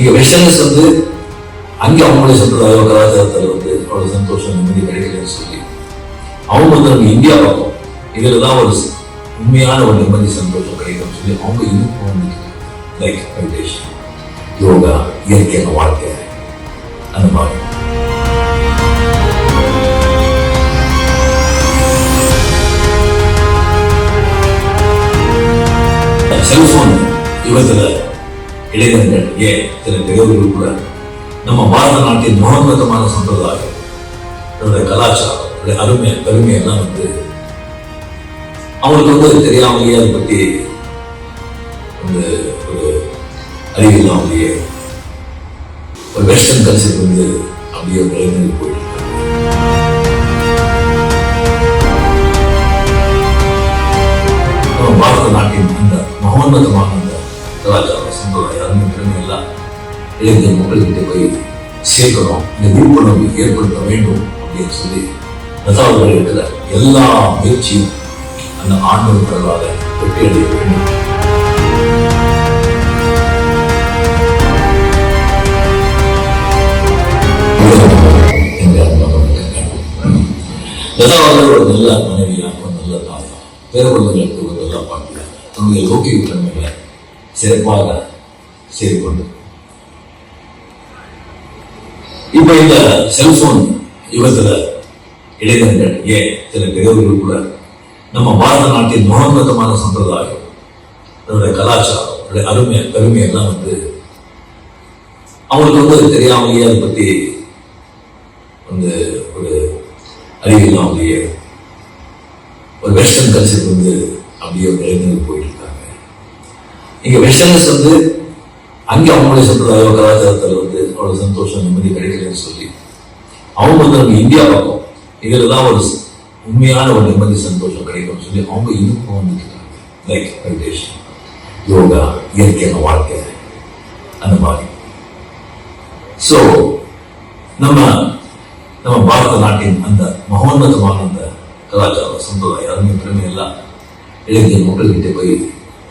இங்கே வெஸ்டர்னஸ் வந்து அங்கே அவங்களுடைய சம்பிரதாய கலாச்சாரத்தில் வந்து அவ்வளவு சந்தோஷம் நிம்மதி கிடைக்கலன்னு சொல்லி. அவங்க வந்து நம்ம இந்தியா பார்ப்போம். இதில் தான் ஒரு உண்மையான ஒரு நிம்மதி சந்தோஷம் கிடைக்கும்னு சொல்லி அவங்க இன்னும் வந்து லைக் மெடிடேஷன் யோகா இயற்கையான வாழ்க்கை. அந்த மாதிரி. செல்போன் யுகத்தில் இளைஞர்கள் ஏன்? சில பெரியவர்கள் கூட நம்ம பாரத நாட்டின் மகோன்னதமான சம்பிரதாயம் அதோட கலாச்சாரம் அதோட அருமை பெருமை எல்லாம் வந்து அவங்களுக்கு வந்து தெரியாமலேயே அதை பற்றி வந்து ஒரு அறிவு இல்லாமலேயே ஒரு வெஸ்டர்ன் கல்ச்சர் வந்து அப்படியே ஒரு இளைஞர்கள் போயிட்டு பாரத நாட்டின் இந்த மகோன்னதமான அந்த கலாச்சாரம் சம்பிரதாயம் அருமை பெருமை இளைஞர் மக்கள்கிட்ட போய் சேர்க்கணும் இந்த விழிப்புணர்வு ஏற்படுத்த வேண்டும் அப்படின்னு சொல்லி நதாவர்கள் இருக்கிற எல்லா முயற்சியும் அந்த ஆண்டவர் பெறலாத வெற்றி அடைய வேண்டும். லதா அவர்கள் ஒரு நல்ல மனைவியாக ஒரு நல்ல தாயா பேரவர்களுக்கு ஒரு நல்ல பாட்டியா தன்னுடைய லோக்கிய தன்மைகளை சிறப்பாக செய்து கொண்டு. இப்ப இந்த செல்போன் யுகத்துல இளைஞர்கள் ஏன் சில பெரியவர்கள் கூட நம்ம பாரத நாட்டின் மகோன்னதமான சம்பிரதாயம் அதனுடைய கலாச்சாரம் அதோட அருமை பெருமை எல்லாம் வந்து அவங்களுக்கு வந்து தெரியாமலேயே அதை பத்தி வந்து ஒரு அறிவு இல்லாமலேயே ஒரு வெஸ்டர்ன் கல்ச்சர் வந்து அப்படியே ஒரு இளைஞர்கள் போயிட்டு இங்க வெஸ்டர்னஸ் வந்து அங்கே அவங்களுடைய சம்பிரதாய கலாச்சாரத்தில் வந்து அவ்வளவு சந்தோஷம் நிம்மதி கிடைக்கலன்னு சொல்லி. அவங்க வந்து நம்ம இந்தியா பார்ப்போம். இதில் தான் ஒரு உண்மையான ஒரு நிம்மதி சந்தோஷம் கிடைக்கும்னு சொல்லி அவங்க இன்னும் வந்துருக்காங்க லைக் மெடிடேஷன் யோகா இயற்கையான வாழ்க்கை அந்த மாதிரி. ஸோ நம்ம நம்ம பாரத நாட்டின் அந்த மகோன்னதமான அந்த கலாச்சாரம் சம்பிரதாயம் அருமை பெருமை எல்லாம் இளைஞர் மக்கள்கிட்ட போய்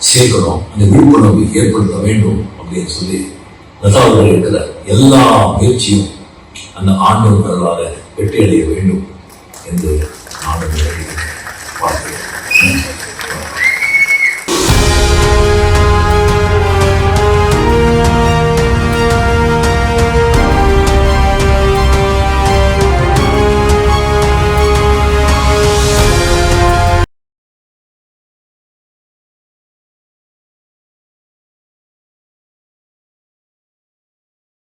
சேர்க்கணும். அந்த விழிப்புணர்வு ஏற்படுத்த வேண்டும் அப்படின்னு சொல்லி லதாவர்கள் இருக்கிற எல்லா முயற்சியும் அந்த ஆண்டவர் பெறலாத வெற்றி அடைய வேண்டும் என்று நான்